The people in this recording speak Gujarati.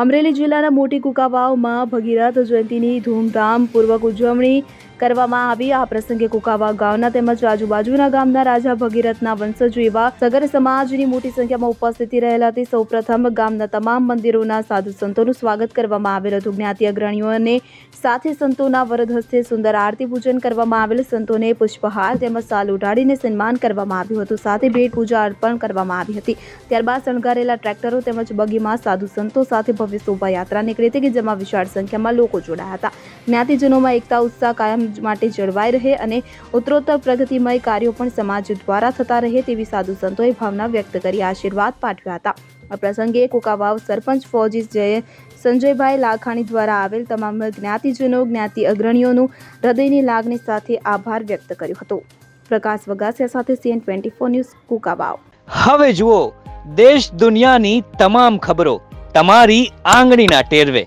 અમરેલી જિલ્લાના મોટી કુકાવાવમાં ભગીરથ જયંતિની ધૂમધામપૂર્વક ઉજવણી કરવામાં આવી. આ પ્રસંગે કુકાવા ગામના તેમજ આજુબાજુના ગામના રાજા ભગીરથના વંશજો એવા સગર સમાજની મોટી સંખ્યામાં ઉપસ્થિતિ રહેલા હતી. સૌપ્રથમ ગામના તમામ મંદિરોના સાધુ સંતોનું સ્વાગત કરવામાં આવેલ હતું. જ્ઞાતિ અગ્રણીઓને સાથે સંતોના વરદ હસ્તે સુંદર આરતી પૂજન કરવામાં આવેલ. સંતોને પુષ્પહાર તેમજ સાલ ઉડાડીને સન્માન કરવામાં આવ્યું હતું. સાથે ભેટ પૂજા અર્પણ કરવામાં આવી હતી. ત્યારબાદ શણગારેલા ટ્રેક્ટરો તેમજ બગીમાં સાધુ સંતો સાથે ભવ્ય શોભાયાત્રા નીકળી હતી કે જેમાં વિશાળ સંખ્યામાં લોકો જોડાયા હતા. જ્ઞાતિજનોમાં એકતા, ઉત્સાહ કાયમ માટે જળવાઈ રહે અને ઉત્તરોત્તર પ્રગતિમય કાર્યો પણ સમાજ દ્વારા થતા રહે તેવી સાધુ સંતોએ ભાવના વ્યક્ત કરી આશીર્વાદ પાઠવ્યા હતા. આ પ્રસંગે કુકાવાવ સરપંચ ફૌજી જય સંજયભાઈ લાખાણી દ્વારા આવેલ તમામ જ્ઞાતિજનો, જ્ઞાતિ અગ્રણીઓનું હૃદયની લાગણી સાથે આભાર વ્યક્ત કર્યો હતો. પ્રકાશ વગાસિયા સાથે CN twenty four news, Kukavav. હવે જુઓ, દેશ દુનિયાની તમામ ખબરો તમારી આંગળીના ટેરવે.